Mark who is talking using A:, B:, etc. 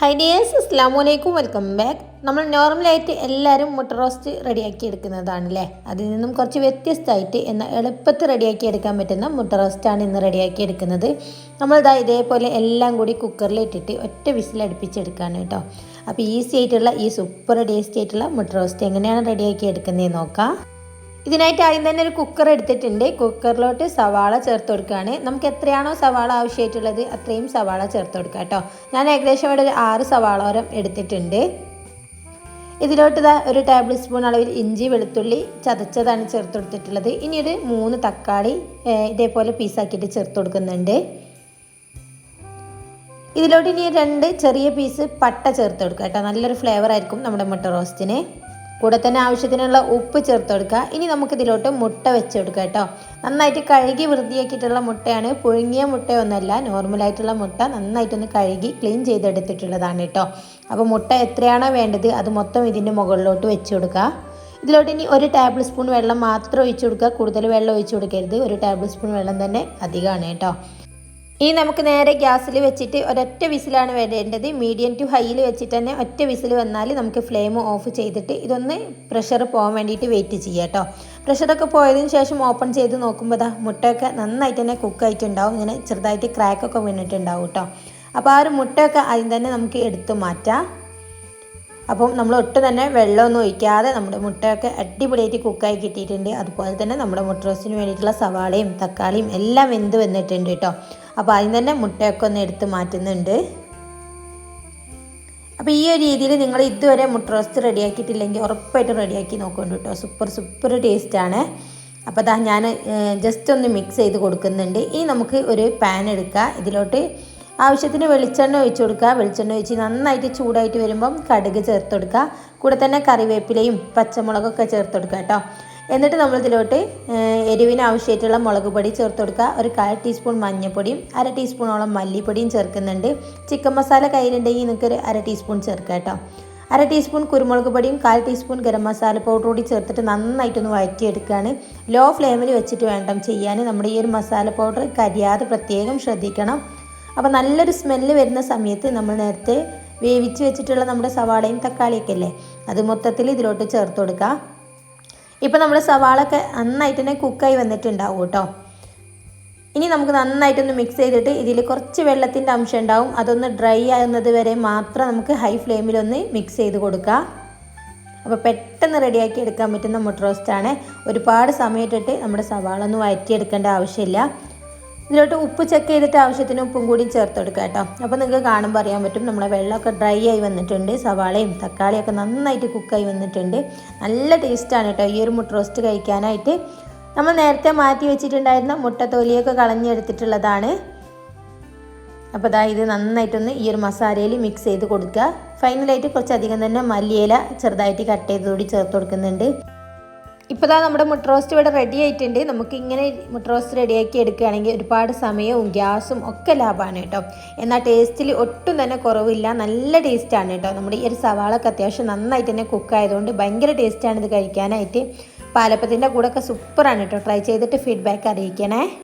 A: Hi dears അസ്ലാം വലൈക്കും welcome back നമ്മൾ നോർമലായിട്ട് എല്ലാവരും മുട്ട റോസ്റ്റ് റെഡിയാക്കി എടുക്കുന്നതാണല്ലേ? അതിൽ നിന്നും കുറച്ച് വ്യത്യസ്തമായിട്ട് എന്നാൽ എളുപ്പത്തിൽ റെഡിയാക്കി എടുക്കാൻ പറ്റുന്ന മുട്ട റോസ്റ്റാണ് ഇന്ന് റെഡിയാക്കി എടുക്കുന്നത്. നമ്മളിതാ ഇതേപോലെ എല്ലാം കൂടി കുക്കറിൽ ഇട്ടിട്ട് ഒറ്റ വിസിൽ അടുപ്പിച്ചെടുക്കുകയാണ് കേട്ടോ. അപ്പോൾ ഈസി ആയിട്ടുള്ള ഈ സൂപ്പർ ടേസ്റ്റി ആയിട്ടുള്ള മുട്ട റോസ്റ്റ് എങ്ങനെയാണ് റെഡിയാക്കി എടുക്കുന്നതെന്ന് നോക്കാം. ഇതിനായിട്ട് ആദ്യം തന്നെ ഒരു കുക്കർ എടുത്തിട്ടുണ്ട്. കുക്കറിലോട്ട് സവാള ചേർത്ത് കൊടുക്കുകയാണ്. നമുക്ക് എത്രയാണോ സവാള ആവശ്യമായിട്ടുള്ളത് അത്രയും സവാള ചേർത്ത് കൊടുക്കുക കേട്ടോ. ഞാൻ ഏകദേശം ഇവിടെ ഒരു ആറ് സവാളോരം എടുത്തിട്ടുണ്ട്. ഇതിലോട്ട് ഇതാ ഒരു ടേബിൾ സ്പൂൺ അളവിൽ ഇഞ്ചി വെളുത്തുള്ളി ചതച്ചതാണ് ചേർത്ത് കൊടുത്തിട്ടുള്ളത്. ഇനി ഒരു മൂന്ന് തക്കാളി ഇതേപോലെ പീസാക്കിയിട്ട് ചേർത്ത് കൊടുക്കുന്നുണ്ട്. ഇതിലോട്ട് ഇനി രണ്ട് ചെറിയ പീസ് പട്ട ചേർത്ത് കൊടുക്കുക കേട്ടോ. നല്ലൊരു ഫ്ലേവർ ആയിരിക്കും നമ്മുടെ മുട്ട റോസ്റ്റിന് കൂടെ തന്നെ ആവശ്യത്തിനുള്ള ഉപ്പ് ചേർത്ത് കൊടുക്കുക ഇനി നമുക്കിതിലോട്ട് മുട്ട വെച്ച് കൊടുക്കുക കേട്ടോ. നന്നായിട്ട് കഴുകി വൃത്തിയാക്കിയിട്ടുള്ള മുട്ടയാണ്. പുഴുങ്ങിയ മുട്ടയൊന്നുമല്ല നോർമലായിട്ടുള്ള മുട്ട നന്നായിട്ടൊന്ന് കഴുകി ക്ലീൻ ചെയ്തെടുത്തിട്ടുള്ളതാണ് കേട്ടോ. അപ്പോൾ മുട്ട എത്രയാണോ വേണ്ടത് അത് മൊത്തം ഇതിന്റെ മുകളിലോട്ട് വെച്ച് കൊടുക്കുക. ഇതിലോട്ട് ഇനി ഒരു ടേബിൾ സ്പൂൺ വെള്ളം മാത്രം ഒഴിച്ചു കൊടുക്കുക. കൂടുതൽ വെള്ളം ഒഴിച്ചു കൊടുക്കരുത്. ഒരു ടേബിൾ സ്പൂൺ വെള്ളം തന്നെ അധികമാണ് കേട്ടോ. ഇനി നമുക്ക് നേരെ ഗ്യാസിൽ വെച്ചിട്ട് ഒരൊറ്റ വിസിലാണ് വരേണ്ടത്. മീഡിയം ടു ഹൈയിൽ വെച്ചിട്ട് തന്നെ ഒറ്റ വിസിൽ വന്നാൽ നമുക്ക് ഫ്ലെയിം ഓഫ് ചെയ്തിട്ട് ഇതൊന്ന് പ്രഷർ പോകാൻ വേണ്ടിയിട്ട് വെയിറ്റ് ചെയ്യാം കേട്ടോ. പ്രഷറൊക്കെ പോയതിന് ശേഷം ഓപ്പൺ ചെയ്ത് നോക്കുമ്പോൾ മുട്ടയൊക്കെ നന്നായിട്ട് തന്നെ കുക്കായിട്ടുണ്ടാവും ഇങ്ങനെ ചെറുതായിട്ട് ക്രാക്കൊക്കെ വീണിട്ടുണ്ടാവും കേട്ടോ. അപ്പോൾ ആ ഒരു മുട്ടയൊക്കെ അതിൽ തന്നെ നമുക്ക് എടുത്തു മാറ്റാം. അപ്പം നമ്മൾ ഒട്ടും തന്നെ വെള്ളമൊന്നും ഒഴിക്കാതെ നമ്മുടെ മുട്ടയൊക്കെ അടിപൊളിയായിട്ട് കുക്കായി കിട്ടിയിട്ടുണ്ട്. അതുപോലെ തന്നെ നമ്മുടെ മുട്ട റോസ്റ്റിന് വേണ്ടിയിട്ടുള്ള സവാളയും തക്കാളിയും എല്ലാം വെന്ത് വന്നിട്ടുണ്ട് കേട്ടോ. അപ്പോൾ ആദ്യം തന്നെ മുട്ടയൊക്കെ ഒന്ന് എടുത്ത് മാറ്റുന്നുണ്ട്. അപ്പോൾ ഈ ഒരു രീതിയിൽ നിങ്ങൾ ഇതുവരെ മുട്ട റോസ്റ്റ് റെഡിയാക്കിയിട്ടില്ലെങ്കിൽ ഉറപ്പായിട്ടും റെഡിയാക്കി നോക്കുന്നുണ്ട് കേട്ടോ. സൂപ്പർ സൂപ്പർ ടേസ്റ്റാണ് അപ്പോൾ അതാ ഞാൻ ജസ്റ്റ് ഒന്ന് മിക്സ് ചെയ്ത് കൊടുക്കുന്നുണ്ട്. ഇനി നമുക്ക് ഒരു പാൻ എടുക്കുക ഇതിലോട്ട് ആവശ്യത്തിന് വെളിച്ചെണ്ണ ഒഴിച്ച് കൊടുക്കുക. വെളിച്ചെണ്ണ ഒഴിച്ച് നന്നായിട്ട് ചൂടായിട്ട് വരുമ്പം കടുക് ചേർത്ത് കൊടുക്കുക. കൂടെ തന്നെ കറിവേപ്പിലയും പച്ചമുളകൊക്കെ ചേർത്ത് കൊടുക്കുക കേട്ടോ. എന്നിട്ട് നമ്മൾ ഇതിലോട്ട് എരിവിന് ആവശ്യമായിട്ടുള്ള മുളക് പൊടി ചേർത്ത് കൊടുക്കുക. ഒരു കാൽ ടീസ്പൂൺ മഞ്ഞൾപ്പൊടിയും അര ടീസ്പൂണോളം മല്ലിപ്പൊടിയും ചേർക്കുന്നുണ്ട്. ചിക്കൻ മസാല കയ്യിലുണ്ടെങ്കിൽ നിങ്ങൾക്ക് ഒരു അര ടീസ്പൂൺ ചേർക്കുക കേട്ടോ. അര ടീസ്പൂൺ കുരുമുളക് പൊടിയും കാൽ ടീസ്പൂൺ ഗരം മസാല പൗഡർ കൂടി ചേർത്തിട്ട് നന്നായിട്ടൊന്ന് വഴറ്റിയെടുക്കുകയാണ്. ലോ ഫ്ലെയിമിൽ വെച്ചിട്ട് വേണം ചെയ്യാൻ നമ്മുടെ ഈ ഒരു മസാല പൗഡർ കരിയാതെ പ്രത്യേകം ശ്രദ്ധിക്കണം. അപ്പോൾ നല്ലൊരു സ്മെല്ല് വരുന്ന സമയത്ത് നമ്മൾ നേരത്തെ വേവിച്ച് വെച്ചിട്ടുള്ള നമ്മുടെ സവാളയും തക്കാളിയൊക്കെ അല്ലേ അത് മൊത്തത്തിൽ ഇതിലോട്ട് ചേർത്ത് കൊടുക്കുക ഇപ്പോൾ നമ്മുടെ സവാളൊക്കെ നന്നായിട്ട് തന്നെ കുക്കായി വന്നിട്ടുണ്ടാവും കേട്ടോ. ഇനി നമുക്ക് നന്നായിട്ടൊന്ന് മിക്സ് ചെയ്തിട്ട് ഇതിൽ കുറച്ച് വെള്ളത്തിന്റെ അംശം ഉണ്ടാവും. അതൊന്ന് ഡ്രൈ ആകുന്നത് വരെ മാത്രം നമുക്ക് ഹൈ ഫ്ലെയിമിലൊന്ന് മിക്സ് ചെയ്ത് കൊടുക്കുക അപ്പോൾ പെട്ടെന്ന് റെഡിയാക്കി എടുക്കാൻ പറ്റുന്ന മുട്ട റോസ്റ്റാണ് ഒരുപാട് സമയത്തിട്ട് നമ്മുടെ സവാള ഒന്ന് വഴറ്റിയെടുക്കേണ്ട ആവശ്യമില്ല. ഇതിലോട്ട് ഉപ്പ് ചെക്ക് ചെയ്തിട്ട് ആവശ്യത്തിന് ഉപ്പും കൂടി ചേർത്ത് കേട്ടോ. അപ്പോൾ നിങ്ങൾക്ക് കാണുമ്പോൾ അറിയാൻ പറ്റും നമ്മുടെ വെള്ളമൊക്കെ ഡ്രൈ ആയി വന്നിട്ടുണ്ട്. സവാളയും തക്കാളിയൊക്കെ നന്നായിട്ട് കുക്കായി വന്നിട്ടുണ്ട്. നല്ല ടേസ്റ്റാണ് കേട്ടോ. ഈ ഒരു മുട്ട റോസ്റ്റ് കഴിക്കാനായിട്ട്. നമ്മൾ നേരത്തെ മാറ്റി വെച്ചിട്ടുണ്ടായിരുന്ന മുട്ട തൊലിയൊക്കെ കളഞ്ഞെടുത്തിട്ടുള്ളതാണ്. അപ്പോൾ അതാ ഇത് നന്നായിട്ടൊന്ന് ഈ ഒരു മസാലയിൽ മിക്സ് ചെയ്ത് കൊടുക്കുക. ഫൈനലായിട്ട് കുറച്ചധികം തന്നെ മല്ലിയില ചെറുതായിട്ട് കട്ട് ചെയ്ത് കൂടി ചേർത്ത് കൊടുക്കുന്നുണ്ട്. ഇപ്പോൾ നമ്മുടെ മുട്ട റോസ്റ്റ് ഇവിടെ റെഡി ആയിട്ടുണ്ട്. നമുക്ക് ഇങ്ങനെ മുട്ട റോസ്റ്റ് റെഡിയാക്കി എടുക്കുകയാണെങ്കിൽ ഒരുപാട് സമയവും ഗ്യാസും ഒക്കെ ലാഭമാണ് കേട്ടോ. എന്നാൽ ടേസ്റ്റിൽ ഒട്ടും തന്നെ കുറവില്ല. നല്ല ടേസ്റ്റാണ് കേട്ടോ. നമ്മുടെ ഈ ഒരു സവാളൊക്കെ അത്യാവശ്യം നന്നായിട്ട് തന്നെ കുക്ക് ആയതുകൊണ്ട് ഭയങ്കര ടേസ്റ്റാണ് ഇത് കഴിക്കാനായിട്ട്. പാലപ്പത്തിന്റെ കൂടെ ഒക്കെ സൂപ്പറാണ് കേട്ടോ. ട്രൈ ചെയ്തിട്ട് ഫീഡ്ബാക്ക് അറിയിക്കണേ.